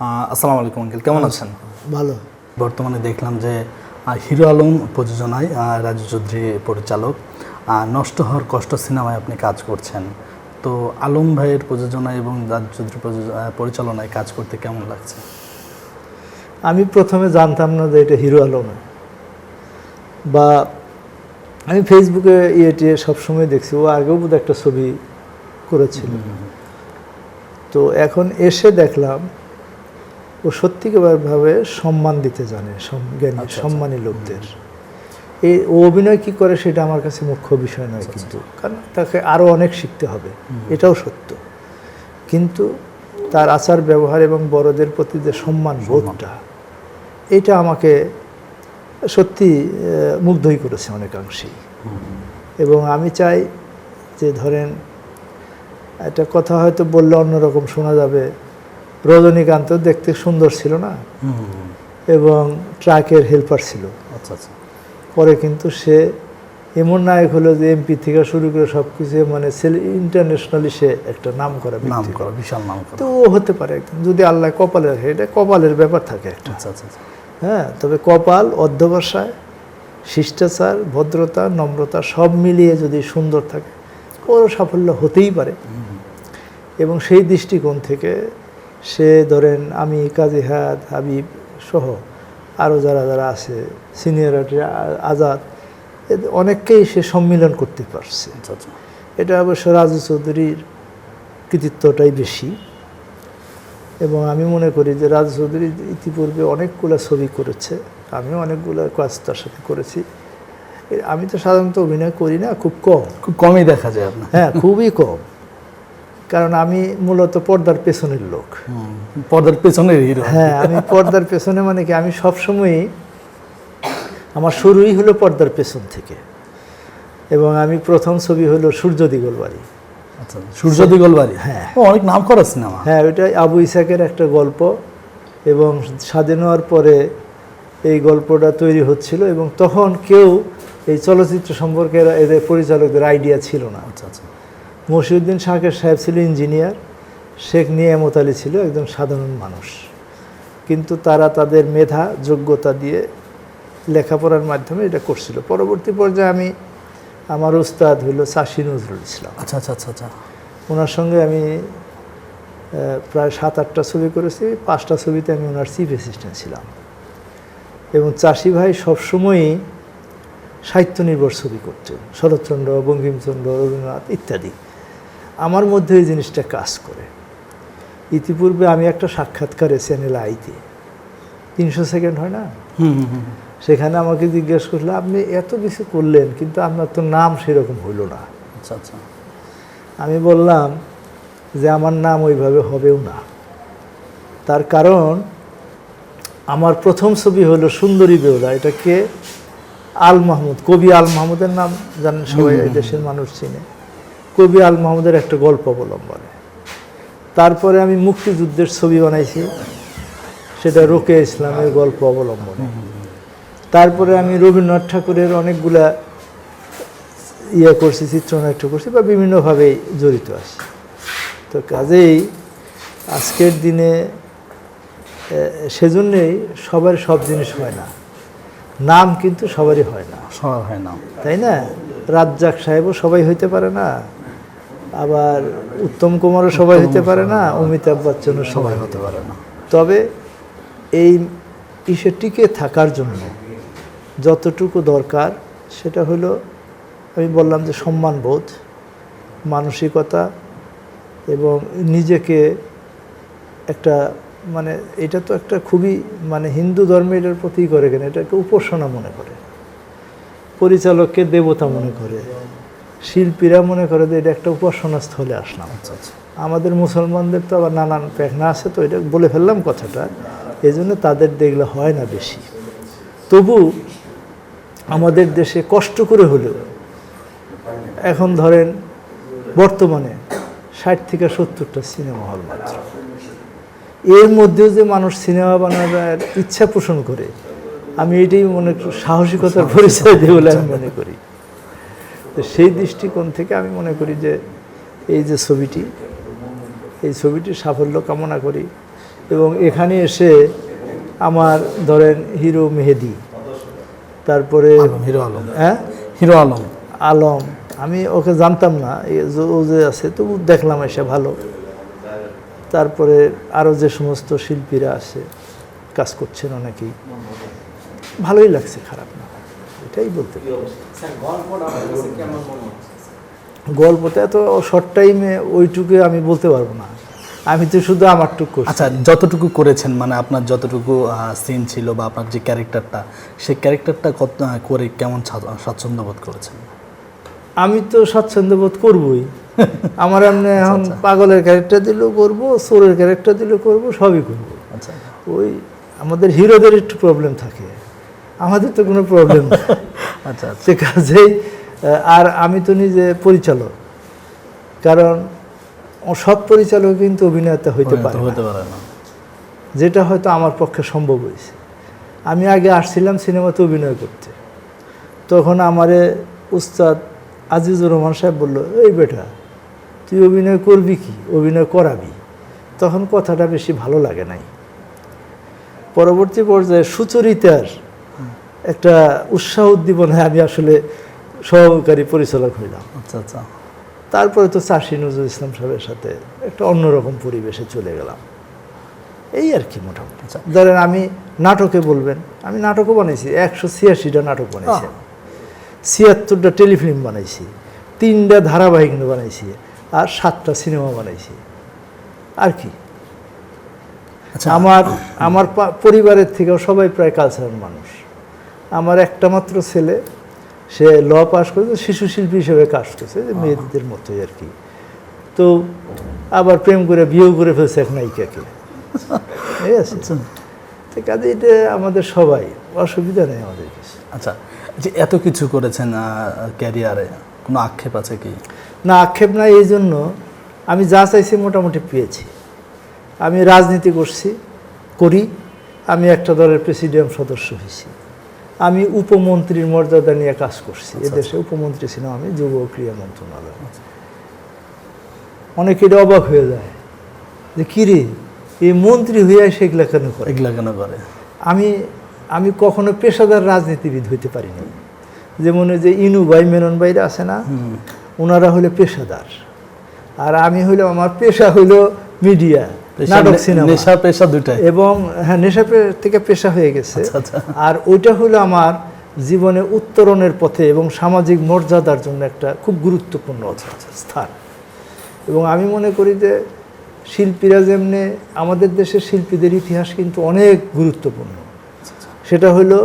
আসসালামু আলাইকুম আঙ্কেল। কেমন আছেন? ভালো। বর্তমানে দেখলাম যে হিরো আলম প্রযোজনায় রাজু চৌধুরী পরিচালক। নষ্ট হওয়ার কষ্ট সিনেমায় আপনি কাজ করছেন। তো আলম ভাইয়ের প্রযোজনায় এবং রাজু চৌধুরী পরিচালনায় কাজ করতে কেমন লাগছে? আমি প্রথমে জানতাম না যে এটা হিরো আলম। বা আমি ফেসবুকে ইয়েটি সবসময় দেখছি ও আগেও বোধ একটা ছবি করেছিল। তো এখন এসে দেখলাম ও সত্যিকারভাবে সম্মান দিতে জানে জ্ঞানী আচ্ছা, আচ্ছা। সম্মানী লোকদের। এই ও অভিনয় কি করে সেটা আমার কাছে মুখ্য বিষয় নয় কিন্তু। কারণ তাকে আরও অনেক শিখতে হবে। এটাও সত্য। কিন্তু তার আচার ব্যবহার এবং বড়দের প্রতি যে সম্মান বোধটা এটা আমাকে সত্যি মুগ্ধই করেছে অনেকাংশেই। এবং আমি চাই যে ধরেন একটা কথা হয়তো বললে অন্যরকম শোনা যাবে। রজনীকান্ত দেখতে সুন্দর ছিল না? এবং ট্রাকের হেল্পার ছিল। আচ্ছা আচ্ছা। পরে কিন্তু সে এমন নায়ক হলো যে এমপি থেকে শুরু করে সব কিছু মানে সেল ইন্টারন্যাশনালি সে একটা নাম করা নাম। করা বিশাল নাম করা তো হতে পারে একদম যদি আল্লাহ কপালে রাখে এটা কপালের ব্যাপার থাকে একটা। আচ্ছা আচ্ছা আচ্ছা। হ্যাঁ তবে কপাল অধ্যবসায় শিষ্টাচার ভদ্রতা নম্রতা সব মিলিয়ে যদি সুন্দর থাকে ওর সাফল্য হতেই পারে। এবং সেই দৃষ্টিকোণ থেকে সে ধরেন আমি কাজী হায়াত হাবিব সহ আরও যারা যারা আছে সিনিয়র আজাদ অনেককেই সে সম্মিলন করতে পারছে। আচ্ছা আচ্ছা। এটা অবশ্য রাজু চৌধুরীর কৃতিত্বটাই বেশি। এবং আমি মনে করি যে রাজু চৌধুরী ইতিপূর্বে অনেকগুলো ছবি করেছে আমিও অনেকগুলো কাজ তার সাথে করেছি। আমি তো সাধারণত অভিনয় করি না খুব কম। খুব কমই দেখা যায় আপনার। হ্যাঁ খুবই কম। কারণ আমি মূলত পর্দার পেছনের লোক। পর্দার পেছনের হিরো। হ্যাঁ আমি পর্দার পেছনে মানে কি আমি সবসময়ই আমার শুরুই হলো পর্দার পেছন থেকে। এবং আমি প্রথম ছবি হলো সূর্য দিগলবাড়ি আচ্ছা সূর্য দিগল বাড়ি? হ্যাঁ। অনেক নাম করা সিনেমা। হ্যাঁ ওইটা আবু ইসাকের একটা গল্প এবং স্বাধীন হওয়ার পরে এই গল্পটা তৈরি হচ্ছিল এবং তখন কেউ এই চলচ্চিত্র সম্পর্কে এদের পরিচালকদের আইডিয়া ছিল না। আচ্ছা আচ্ছা। মশিউদ্দিন শাকের সাহেব ছিল ইঞ্জিনিয়ার শেখ নিয়ামত আলী ছিল একজন সাধারণ মানুষ। কিন্তু তারা তাদের মেধা যোগ্যতা দিয়ে লেখাপড়ার মাধ্যমে এটা করছিল। পরবর্তী পর্যায়ে আমি আমার উস্তাদ হইল চাষি নজরুল ইসলাম। আচ্ছা আচ্ছা আচ্ছা আচ্ছা। ওনার সঙ্গে আমি প্রায় সাত আটটা ছবি করেছি। পাঁচটা ছবিতে আমি ওনার চিফ অ্যাসিস্ট্যান্ট ছিলাম। এবং চাষি ভাই সবসময়ই সাহিত্য নির্ভর ছবি করতেন। শরৎচন্দ্র বঙ্কিমচন্দ্র রবীন্দ্রনাথ ইত্যাদি। আমার মধ্যে এই জিনিসটা কাজ করে। ইতিপূর্বে আমি একটা সাক্ষাৎকারে চ্যানেল আইতে তিনশো সেকেন্ড হয় না? সেখানে আমাকে জিজ্ঞেস করল আপনি এত কিছু করলেন কিন্তু আপনার তো নাম সেরকম হইল না। আচ্ছা আচ্ছা। আমি বললাম যে আমার নাম ওইভাবে হবেও না। তার কারণ আমার প্রথম ছবি হলো সুন্দরী বেউলা এটাকে আল মাহমুদ কবি আল মাহমুদের নাম জানেন সবাই দেশের মানুষ চিনে। কবি আল মাহমুদের একটা গল্প অবলম্বনে। তারপরে আমি মুক্তিযুদ্ধের ছবি বানাইছি সেটা রোকে ইসলামের গল্প অবলম্বনে। তারপরে আমি রবীন্দ্রনাথ ঠাকুরের অনেকগুলা ইয়ে করছি চিত্রনাট্য করছি বা বিভিন্নভাবেই জড়িত আছি। তো কাজেই আজকের দিনে সেজন্যেই সবার সব জিনিস হয় না। নাম কিন্তু সবারই হয় না। সবার হয় না। তাই না? রাজ্জাক সাহেবও সবাই হইতে পারে না। আবার উত্তম কুমারও সবাই হতে পারে না অমিতাভ বচ্চনও সবাই হতে পারে না। তবে এই ইসে টিকে থাকার জন্য যতটুকু দরকার সেটা হলো আমি বললাম যে সম্মানবোধ মানসিকতা এবং নিজেকে একটা মানে এটা তো একটা খুবই মানে হিন্দু ধর্মে এটার প্রতি করে কেন এটাকে উপাসনা মনে করে। পরিচালককে দেবতা মনে করে। শিল্পীরা মনে করে যে এটা একটা উপাসনা স্থলে আসলাম। আচ্ছা আচ্ছা। আমাদের মুসলমানদের তো আবার নানান প্যাকনা আছে তো এটা বলে ফেললাম কথাটা। এই জন্য তাদের দেখলে হয় না বেশি। তবু আমাদের দেশে কষ্ট করে হলেও এখন ধরেন বর্তমানে ষাট থেকে সত্তরটা সিনেমা হল মাত্র। এর মধ্যেও যে মানুষ সিনেমা বানাবার ইচ্ছা পোষণ করে আমি এটাই মনে সাহসিকতার পরিচয় দিই বলে আমি মনে করি। তো সেই দৃষ্টিকোণ থেকে আমি মনে করি যে এই যে ছবিটি এই ছবিটির সাফল্য কামনা করি এবং এখানে এসে আমার ধরেন হিরো মেহেদি তারপরে হিরো আলম। হ্যাঁ? হিরো আলম। আলম আমি ওকে জানতাম না ও যে আছে তবু দেখলাম এসে ভালো। তারপরে আরও যে সমস্ত শিল্পীরা আছে কাজ করছেন অনেকেই ভালোই লাগছে খারাপ না। এটাই বলতে গল্পটা মনে এত শর্ট টাইমে ওইটুকু আমি বলতে পারব না। আমি তো শুধু আমারটুকু আচ্ছা যতটুকু করেছেন মানে আপনার যতটুকু সিন ছিল বা আপনার যে ক্যারেক্টারটা সেই ক্যারেক্টারটা কত করে কেমন স্বা- স্বাচ্ছন্দ্য বোধ করেছেন? আমি তো স্বাচ্ছন্দ্য বোধ করবই। আমার এমনি এখন পাগলের ক্যারেক্টার দিলেও করব চোরের ক্যারেক্টার দিলেও করব সবই করব। আচ্ছা। ওই আমাদের হিরোদের একটু প্রবলেম থাকে। আমাদের তো কোনো প্রবলেম নেই আচ্ছা আচ্ছা। সে কাজেই আর আমি তো নিজে পরিচালক। কারণ সৎ পরিচালক কিন্তু অভিনেতা হইতে পারে হতে পারে না। যেটা হয়তো আমার পক্ষে সম্ভব হয়েছে। আমি আগে আসছিলাম সিনেমাতে অভিনয় করতে। তখন আমারে উস্তাদ আজিজুর রহমান সাহেব বলল এই বেটা তুই অভিনয় করবি কি? অভিনয় করাবি? তখন কথাটা বেশি ভালো লাগে নাই। পরবর্তী পর্যায়ে সুচরিতার একটা উৎসাহ উদ্দীপনায় আমি আসলে সহকারী পরিচালক হইলাম। আচ্ছা আচ্ছা। তারপরে তো চাষি নজরুল ইসলাম সাহেবের সাথে একটা অন্যরকম পরিবেশে চলে গেলাম। এই আর কি মোটামুটি। আচ্ছা। ধরেন আমি নাটকে বলবেন আমি নাটকও বানাইছি একশো ছিয়াশিটা নাটক বানাইছি ছিয়াত্তরটা টেলিফিল্ম বানাইছি তিনটা ধারাবাহিক বানাইছি আর সাতটা সিনেমা বানাইছি। আর কি। আচ্ছা। আমার আমার পরিবারের থেকেও সবাই প্রায় কালচারাল মানুষ। আমার একটা মাত্র ছেলে সে ল পাস করেছে শিশু শিল্পী হিসেবে কাজ করছে যে মেয়েদের মতোই আর কি। তো আবার প্রেম করে বিয়েও করে ফেলছে এক নায়িকাকে। এই আছে? আচ্ছা। তো কাজে এটা আমাদের সবাই অসুবিধা নেই আমাদের কিছু। আচ্ছা যে এত কিছু করেছেন ক্যারিয়ারে কোনো আক্ষেপ আছে কি? না আক্ষেপ নাই এই জন্য আমি যা চাইছি মোটামুটি পেয়েছি। আমি রাজনীতি করছি করি আমি একটা দলের প্রেসিডিয়াম সদস্য হয়েছি। আমি উপমন্ত্রীর মর্যাদা নিয়ে কাজ করছি। এদেশে উপমন্ত্রী ছিলাম আমি যুব ও ক্রীড়া মন্ত্রণালয় অনেকে এটা অবাক হয়ে যায় যে কিরে এই মন্ত্রী হইয়া সেগুলা কেন করে? এগুলা কেন করে? আমি আমি কখনো পেশাদার রাজনীতিবিদ হইতে পারিনি যেমন যে ইনু ভাই মেনন ভাইরা আছে না ওনারা হলো পেশাদার। আর আমি হইল আমার পেশা হইল মিডিয়া। নেশা পেশা দুটাই এবং হ্যাঁ নেশা থেকে পেশা হয়ে গেছে। আচ্ছা, আচ্ছা। আর ওইটা হলো আমার জীবনে উত্তরণের পথে এবং সামাজিক মর্যাদার জন্য একটা খুব গুরুত্বপূর্ণ স্থান। এবং আমি মনে করি যে শিল্পীরা যেমনি আমাদের দেশের শিল্পীদের ইতিহাস কিন্তু অনেক গুরুত্বপূর্ণ। সেটা হলো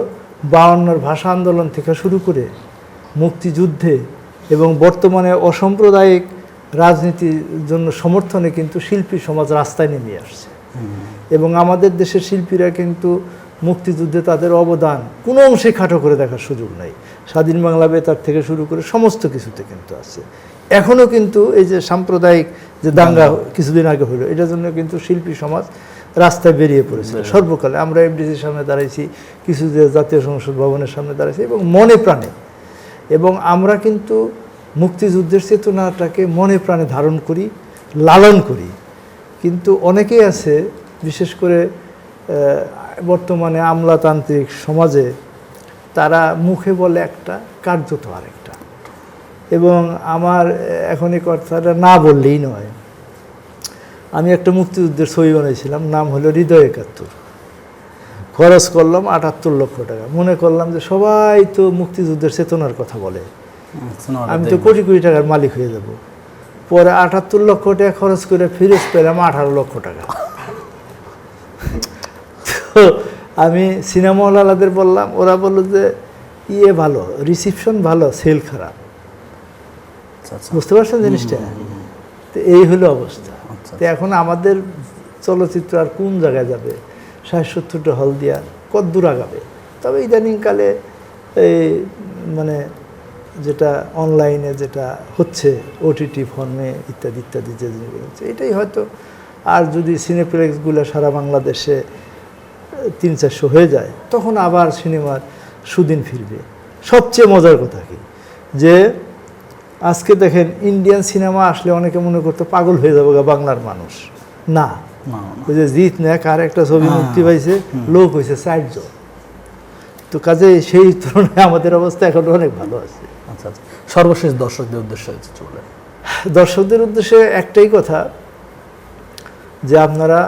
বায়ান্নর ভাষা আন্দোলন থেকে শুরু করে মুক্তিযুদ্ধে এবং বর্তমানে অসাম্প্রদায়িক রাজনীতির জন্য সমর্থনে কিন্তু শিল্পী সমাজ রাস্তায় নেমে আসছে। এবং আমাদের দেশের শিল্পীরা কিন্তু মুক্তিযুদ্ধে তাদের অবদান কোনো অংশে খাটো করে দেখার সুযোগ নাই। স্বাধীন বাংলা বেতার থেকে শুরু করে সমস্ত কিছুতে কিন্তু আছে। এখনও কিন্তু এই যে সাম্প্রদায়িক যে দাঙ্গা কিছুদিন আগে হলো এটার জন্য কিন্তু শিল্পী সমাজ রাস্তায় বেরিয়ে পড়েছিল সর্বকালে আমরা এমডিসির সামনে দাঁড়াইছি কিছু যে জাতীয় সংসদ ভবনের সামনে দাঁড়াইছি এবং মনে প্রাণে। এবং আমরা কিন্তু মুক্তিযুদ্ধের চেতনাটাকে মনে প্রাণে ধারণ করি, লালন করি। কিন্তু অনেকেই আছে, বিশেষ করে বর্তমানে আমলাতান্ত্রিক সমাজে, তারা মুখে বলে একটা, কার্যত আরেকটা। এবং আমার, এখন এই কথাটা না বললেই নয়। আমি একটা মুক্তিযুদ্ধের ছবি বানিয়েছিলাম, নাম হলো হৃদয় একাত্তর। খরচ করলাম আটাত্তর লক্ষ টাকা। মনে করলাম যে সবাই তো মুক্তিযুদ্ধের চেতনার কথা বলে। আমি তো কোটি কোটি টাকার মালিক হয়ে যাব। পরে আটাত্তর লক্ষ টাকা খরচ করে ফিরত পেলাম আঠারো লক্ষ টাকা। তো আমি সিনেমাওয়ালাদের বললাম ওরা বলল যে ইয়ে ভালো রিসিপশন ভালো সেল খারাপ। আচ্ছা আচ্ছা। বুঝতে পারছেন জিনিসটা? তো এই হলো অবস্থা। আচ্ছা। তো এখন আমাদের চলচ্চিত্র আর কোন জায়গায় যাবে? ষাট সত্তরটা হল দিয়া কত দূর আগাবে। তবে ইদানিংকালে এই মানে যেটা অনলাইনে যেটা হচ্ছে ওটিটি ফর্মে ইত্যাদি ইত্যাদি যে জিনিসগুলো হচ্ছে এটাই হয়তো আর যদি সিনেপ্লেক্সগুলো সারা বাংলাদেশে তিন চারশো হয়ে যায় তখন আবার সিনেমার সুদিন ফিরবে। সবচেয়ে মজার কথা কি? যে আজকে দেখেন ইন্ডিয়ান সিনেমা আসলে অনেকে মনে করতো পাগল হয়ে যাবে গা বাংলার মানুষ। না। ওই যে জিত নায়ক আর একটা ছবি হ্যাঁ। মুক্তি পাইছে লোক হয়েছে চারজন তো কাজে সেই তুলনায় আমাদের অবস্থা এখন অনেক ভালো আছে। আচ্ছা সর্বশেষ দর্শকদের উদ্দেশ্যে হচ্ছে চলে দর্শকদের উদ্দেশ্যে একটাই কথা যে আপনারা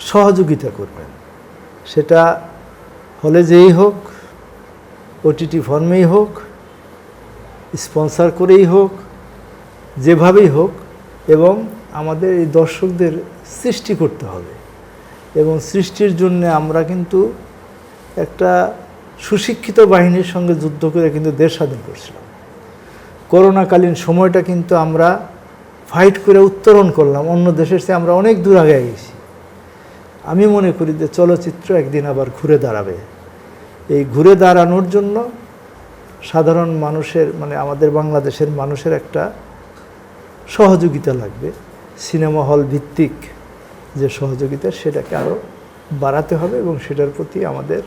সহযোগিতা করবেন। সেটা হলে যেই হোক ওটিটি ফর্মেই হোক, স্পন্সার করেই হোক, যেভাবেই হোক, এবং আমাদের এই দর্শকদের সৃষ্টি করতে হবে। এবং সৃষ্টির জন্য আমরা কিন্তু একটা সুশিক্ষিত বাহিনীর সঙ্গে যুদ্ধ করে কিন্তু দেশ স্বাধীন করছিলাম। করোনাকালীন সময়টা কিন্তু আমরা ফাইট করে উত্তরণ করলাম। অন্য দেশের চেয়ে আমরা অনেক দূর আগে গেছি। আমি মনে করি যে চলচ্চিত্র একদিন আবার ঘুরে দাঁড়াবে। এই ঘুরে দাঁড়ানোর জন্য সাধারণ মানুষের মানে আমাদের বাংলাদেশের মানুষের একটা সহযোগিতা লাগবে। সিনেমা হল ভিত্তিক যে সহযোগিতা সেটাকে আরও বাড়াতে হবে এবং সেটার প্রতি আমাদের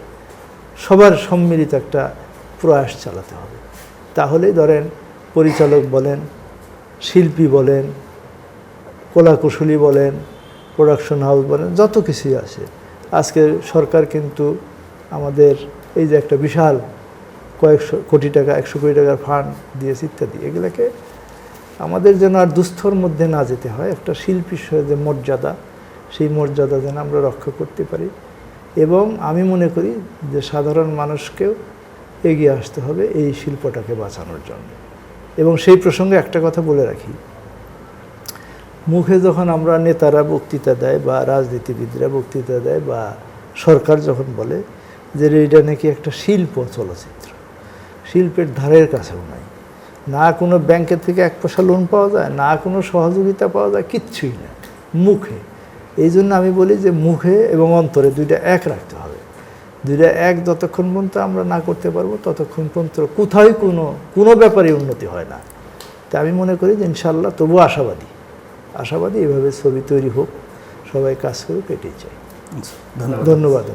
সবার সম্মিলিত একটা প্রয়াস চালাতে হবে। তাহলেই ধরেন পরিচালক বলেন, শিল্পী বলেন, কলাকুশলী বলেন প্রোডাকশন হাউস বলেন, যত কিছুই আছে। আজকে সরকার কিন্তু আমাদের এই যে একটা বিশাল কয়েকশো কোটি টাকা, একশো কোটি টাকার ফান্ড দিয়েছে ইত্যাদি, এগুলোকে আমাদের যেন আর দুস্থর মধ্যে না যেতে হয়। একটা শিল্পীর যে মর্যাদা, সেই মর্যাদা যেন আমরা রক্ষা করতে পারি। এবং আমি মনে করি যে সাধারণ মানুষকেও এগিয়ে আসতে হবে এই শিল্পটাকে বাঁচানোর জন্য। এবং সেই প্রসঙ্গে একটা কথা বলে রাখি। মুখে যখন আমরা নেতারা বক্তৃতা দেয় বা রাজনীতিবিদরা বক্তৃতা দেয় বা সরকার যখন বলে যে এটা নাকি একটা শিল্প চলচ্চিত্র, শিল্পের ধারের কাছেও নাই। না কোনো ব্যাংকের থেকে এক পয়সা লোন পাওয়া যায়, না কোনো সহযোগিতা পাওয়া যায়, কিচ্ছুই না। মুখে এই জন্য আমি বলি যে মুখে এবং অন্তরে দুইটা এক রাখতে হবে। দুইটা এক যতক্ষণ পর্যন্ত আমরা না করতে পারব ততক্ষণ পর্যন্ত কোথায় কোনো কোনো ব্যাপারে উন্নতি হয় না। তা আমি মনে করি যে ইনশাল্লাহ তবু আশাবাদী। আশাবাদী এভাবে ছবি তৈরি হোক সবাই কাজ করে কেটে চাই। আচ্ছা ধন্যবাদ। ধন্যবাদ।